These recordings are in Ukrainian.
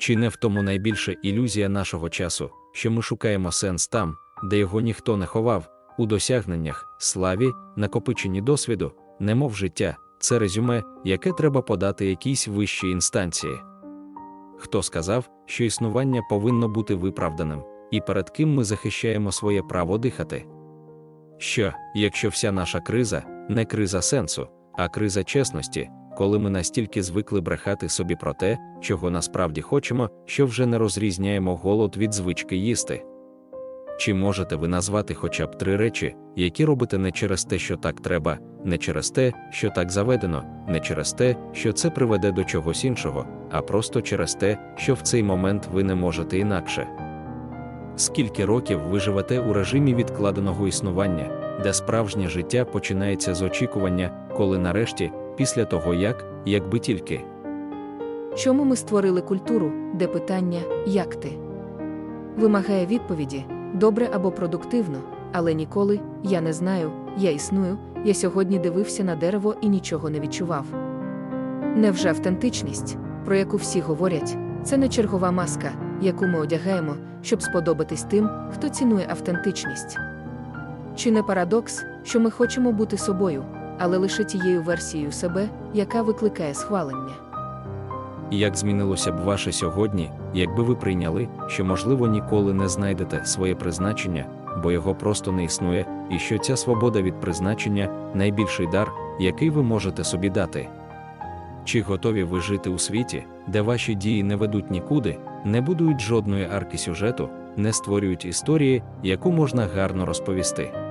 Чи не в тому найбільша ілюзія нашого часу, що ми шукаємо сенс там, де його ніхто не ховав, у досягненнях, славі, накопиченні досвіду, немов життя, це резюме, яке треба подати якійсь вищій інстанції. Хто сказав, що існування повинно бути виправданим, і перед ким ми захищаємо своє право дихати? Що, якщо вся наша криза не криза сенсу, а криза чесності, коли ми настільки звикли брехати собі про те, чого насправді хочемо, що вже не розрізняємо голод від звички їсти? Чи можете ви назвати хоча б три речі, які робите не через те, що так треба, не через те, що так заведено, не через те, що це приведе до чогось іншого, а просто через те, що в цей момент ви не можете інакше? Скільки років ви живете у режимі відкладеного існування, де справжнє життя починається з очікування, коли нарешті, після того як, якби тільки. Чому ми створили культуру, де питання як ти? Вимагає відповіді добре або продуктивно, але ніколи я не знаю, я існую, я сьогодні дивився на дерево і нічого не відчував. Невже автентичність, про яку всі говорять, це не чергова маска, яку ми одягаємо, щоб сподобатись тим, хто цінує автентичність? Чи не парадокс, що ми хочемо бути собою, але лише тією версією себе, яка викликає схвалення? Як змінилося б ваше сьогодні, якби ви прийняли, що, можливо, ніколи не знайдете своє призначення, бо його просто не існує, і що ця свобода від призначення найбільший дар, який ви можете собі дати? Чи готові ви жити у світі, де ваші дії не ведуть нікуди, не будують жодної арки сюжету, не створюють історії, яку можна гарно розповісти?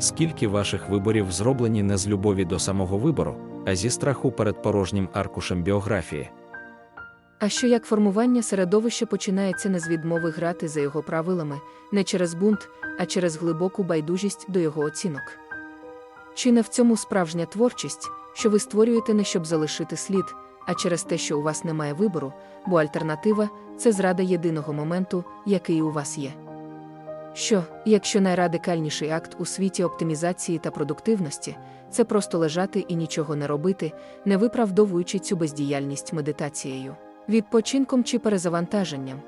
Скільки ваших виборів зроблені не з любові до самого вибору, а зі страху перед порожнім аркушем біографії? А що як формування середовища починається не з відмови грати за його правилами, не через бунт, а через глибоку байдужість до його оцінок? Чи не в цьому справжня творчість, що ви створюєте не щоб залишити слід, а через те, що у вас немає вибору, бо альтернатива це зрада єдиного моменту, який у вас є? Що, якщо найрадикальніший акт у світі оптимізації та продуктивності це просто лежати і нічого не робити, не виправдовуючи цю бездіяльність медитацією? відпочинком чи перезавантаженням.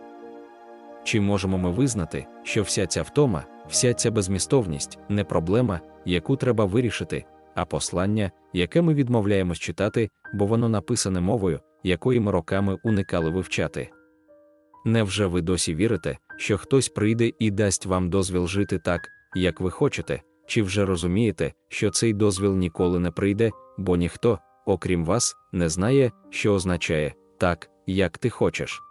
Чи можемо ми визнати, що вся ця втома, вся ця безмістовність не проблема, яку треба вирішити, а послання, яке ми відмовляємось читати, бо воно написане мовою, якої ми роками уникали вивчати? Невже ви досі вірите, що хтось прийде і дасть вам дозвіл жити так, як ви хочете, чи вже розумієте, що цей дозвіл ніколи не прийде, бо ніхто, окрім вас, не знає, що означає так, як ти хочеш.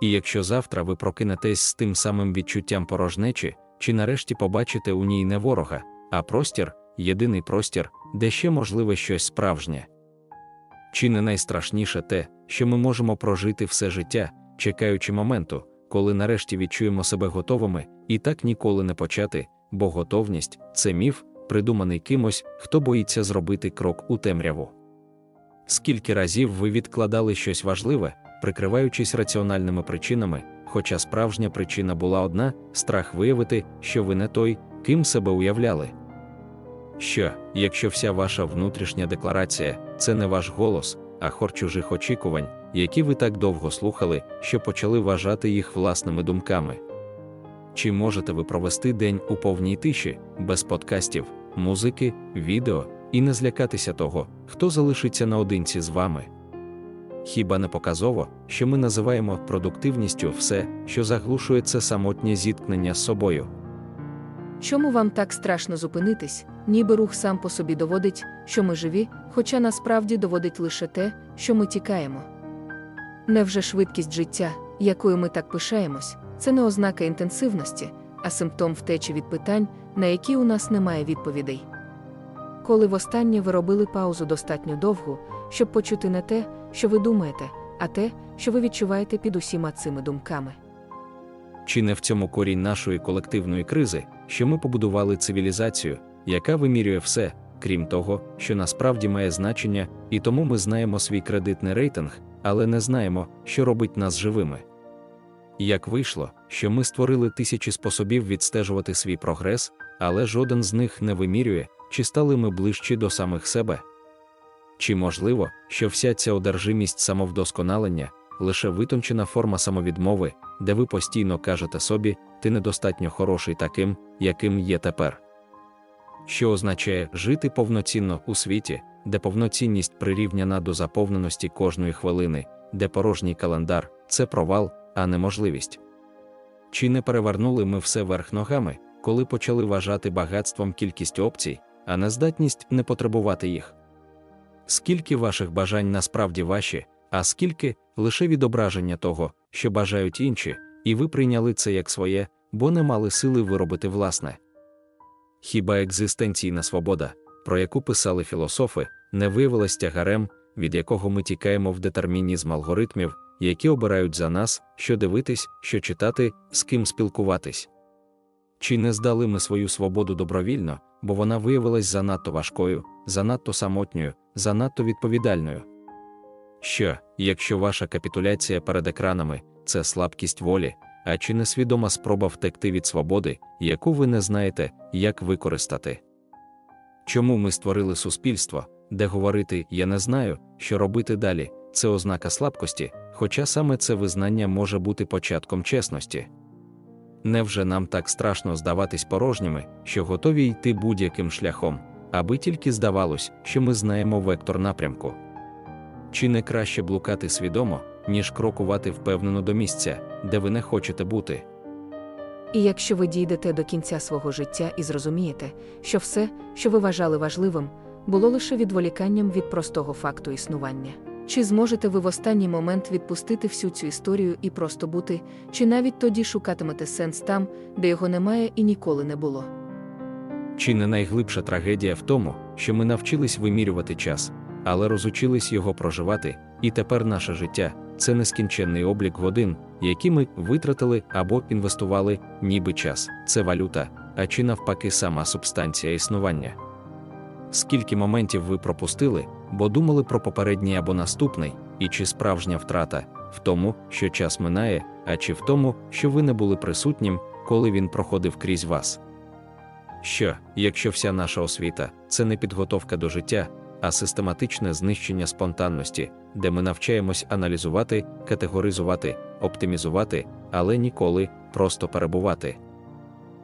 І якщо завтра ви прокинетесь з тим самим відчуттям порожнечі, чи нарешті побачите у ній не ворога, а простір, єдиний простір, де ще можливе щось справжнє. Чи не найстрашніше те, що ми можемо прожити все життя, чекаючи моменту, коли нарешті відчуємо себе готовими, і так ніколи не почати, бо готовність це міф, придуманий кимось, хто боїться зробити крок у темряву. Скільки разів ви відкладали щось важливе, прикриваючись раціональними причинами, хоча справжня причина була одна страх виявити, що ви не той, ким себе уявляли. Що, якщо вся ваша внутрішня декларація це не ваш голос, а хор чужих очікувань, які ви так довго слухали, що почали вважати їх власними думками? Чи можете ви провести день у повній тиші, без подкастів, музики, відео? і не злякатися того, хто залишиться наодинці з вами. Хіба не показово, що ми називаємо продуктивністю все, що заглушує це самотнє зіткнення з собою? Чому вам так страшно зупинитись, ніби рух сам по собі доводить, що ми живі, хоча насправді доводить лише те, що ми тікаємо? Невже швидкість життя, якою ми так пишаємось, це не ознака інтенсивності, а симптом втечі від питань, на які у нас немає відповідей? коли востаннє ви робили паузу достатньо довгу, щоб почути не те, що ви думаєте, а те, що ви відчуваєте під усіма цими думками. Чи не в цьому корінь нашої колективної кризи, що ми побудували цивілізацію, яка вимірює все, крім того, що насправді має значення, і тому ми знаємо свій кредитний рейтинг, але не знаємо, що робить нас живими. Як вийшло, що ми створили тисячі способів відстежувати свій прогрес, але жоден з них не вимірює, чи стали ми ближчі до самих себе? Чи можливо, що вся ця одержимість самовдосконалення лише витончена форма самовідмови, де ви постійно кажете собі, ти недостатньо хороший таким, яким є тепер. Що означає жити повноцінно у світі, де повноцінність прирівняна до заповненості кожної хвилини, де порожній календар це провал, а не можливість. Чи не перевернули ми все верх ногами, коли почали вважати багатством кількість опцій, а не здатність не потребувати їх? Скільки ваших бажань насправді ваші, а скільки лише відображення того, що бажають інші, і ви прийняли це як своє, бо не мали сили виробити власне. Хіба екзистенційна свобода, про яку писали філософи, не виявилась тягарем, від якого ми тікаємо в детермінізм алгоритмів, які обирають за нас, що дивитись, що читати, з ким спілкуватись? Чи не здали ми свою свободу добровільно, бо вона виявилась занадто важкою, занадто самотньою, занадто відповідальною? Що, якщо ваша капітуляція перед екранами це слабкість волі, а чи не свідома спроба втекти від свободи, яку ви не знаєте, як використати? Чому ми створили суспільство, де говорити Я не знаю, що робити далі, це ознака слабкості, хоча саме це визнання може бути початком чесності? Невже нам так страшно здаватись порожніми, що готові йти будь-яким шляхом, аби тільки здавалось, що ми знаємо вектор напрямку? Чи не краще блукати свідомо, ніж крокувати впевнено до місця, де ви не хочете бути? І якщо ви дійдете до кінця свого життя і зрозумієте, що все, що ви вважали важливим, було лише відволіканням від простого факту існування. Чи зможете ви в останній момент відпустити всю цю історію і просто бути, чи навіть тоді шукатимете сенс там, де його немає і ніколи не було? Чи не найглибша трагедія в тому, що ми навчились вимірювати час, але розучились його проживати, і тепер наше життя це нескінченний облік годин, які ми витратили або інвестували, ніби час, це валюта, а чи навпаки сама субстанція існування. Скільки моментів ви пропустили, бо думали про попередній або наступний, і чи справжня втрата в тому, що час минає, а чи в тому, що ви не були присутнім, коли він проходив крізь вас? Що, якщо вся наша освіта це не підготовка до життя, а систематичне знищення спонтанності, де ми навчаємось аналізувати, категоризувати, оптимізувати, але ніколи просто перебувати?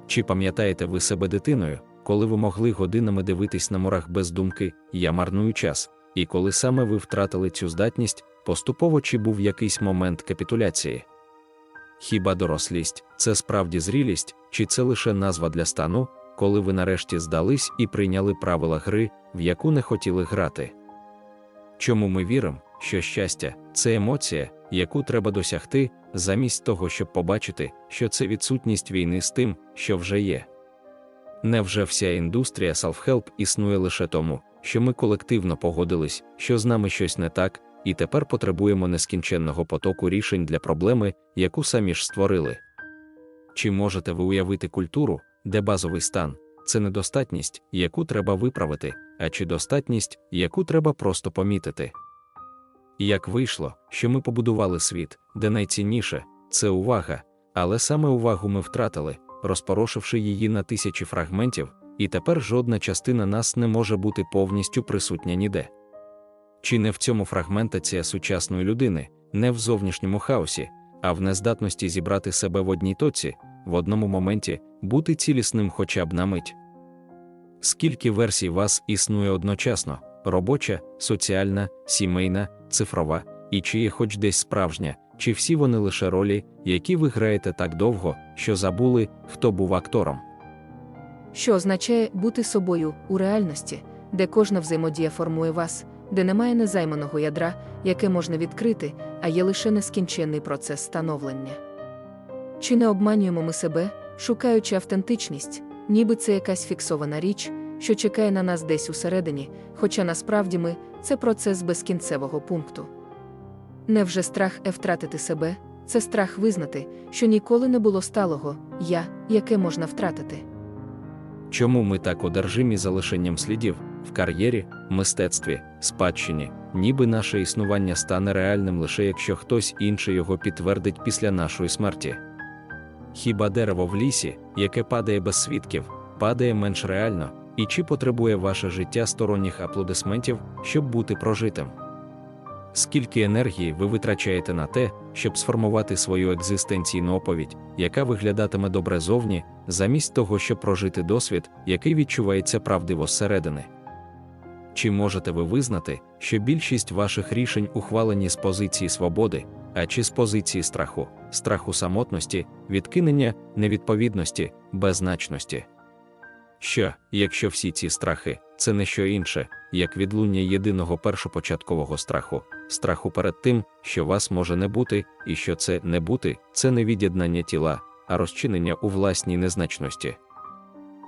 Чи пам'ятаєте ви себе дитиною, коли ви могли годинами дивитись на морах без думки, я марную час, і коли саме ви втратили цю здатність, поступово чи був якийсь момент капітуляції? Хіба дорослість це справді зрілість, чи це лише назва для стану, коли ви нарешті здались і прийняли правила гри, в яку не хотіли грати? Чому ми віримо, що щастя це емоція, яку треба досягти, замість того, щоб побачити, що це відсутність війни з тим, що вже є? Невже вся індустрія self-help існує лише тому, що ми колективно погодились, що з нами щось не так, і тепер потребуємо нескінченного потоку рішень для проблеми, яку самі ж створили? Чи можете ви уявити культуру, де базовий стан це недостатність, яку треба виправити, а чи достатність, яку треба просто помітити? Як вийшло, що ми побудували світ, де найцінніше це увага, але саме увагу ми втратили, розпорошивши її на тисячі фрагментів, і тепер жодна частина нас не може бути повністю присутня ніде. Чи не в цьому фрагментація сучасної людини, не в зовнішньому хаосі, а в нездатності зібрати себе в одній тоці, в одному моменті, бути цілісним хоча б на мить? Скільки версій вас існує одночасно робоча, соціальна, сімейна, цифрова, і чи є хоч десь справжня, чи всі вони лише ролі, які ви граєте так довго, що забули, хто був актором? Що означає бути собою у реальності, де кожна взаємодія формує вас, де немає незайманого ядра, яке можна відкрити, а є лише нескінченний процес становлення? Чи не обманюємо ми себе, шукаючи автентичність, ніби це якась фіксована річ, що чекає на нас десь усередині, хоча насправді ми це процес безкінцевого пункту? Невже страх е втратити себе, це страх визнати, що ніколи не було сталого я, яке можна втратити? Чому ми так одержимі залишенням слідів в кар'єрі, мистецтві, спадщині, ніби наше існування стане реальним лише якщо хтось інший його підтвердить після нашої смерті? Хіба дерево в лісі, яке падає без свідків, падає менш реально, і чи потребує ваше життя сторонніх аплодисментів, щоб бути прожитим? скільки енергії ви витрачаєте на те, щоб сформувати свою екзистенційну оповідь, яка виглядатиме добре зовні, замість того, щоб прожити досвід, який відчувається правдиво зсередини. Чи можете ви визнати, що більшість ваших рішень ухвалені з позиції свободи, а чи з позиції страху, страху самотності, відкинення, невідповідності, беззначності? Що, якщо всі ці страхи це не що інше, як відлуння єдиного першопочаткового страху, страху перед тим, що вас може не бути, і що це не бути, це не від'єднання тіла, а розчинення у власній незначності.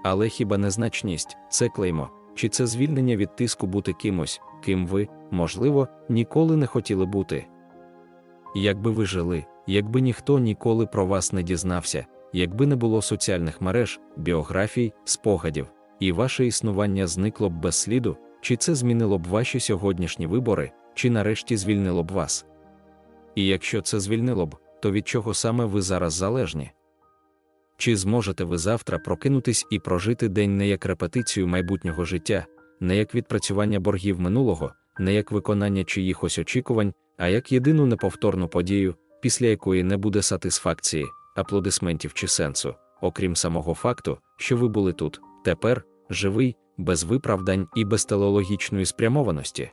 Але хіба незначність це клеймо, чи це звільнення від тиску бути кимось, ким ви, можливо, ніколи не хотіли бути? Якби ви жили, якби ніхто ніколи про вас не дізнався, якби не було соціальних мереж, біографій, спогадів, і ваше існування зникло б без сліду, чи це змінило б ваші сьогоднішні вибори, чи нарешті звільнило б вас? І якщо це звільнило б, то від чого саме ви зараз залежні? Чи зможете ви завтра прокинутись і прожити день не як репетицію майбутнього життя, не як відпрацювання боргів минулого, не як виконання чиїхось очікувань, а як єдину неповторну подію, після якої не буде сатисфакції, аплодисментів чи сенсу, окрім самого факту, що ви були тут, тепер, живий, без виправдань і без телеологічної спрямованості?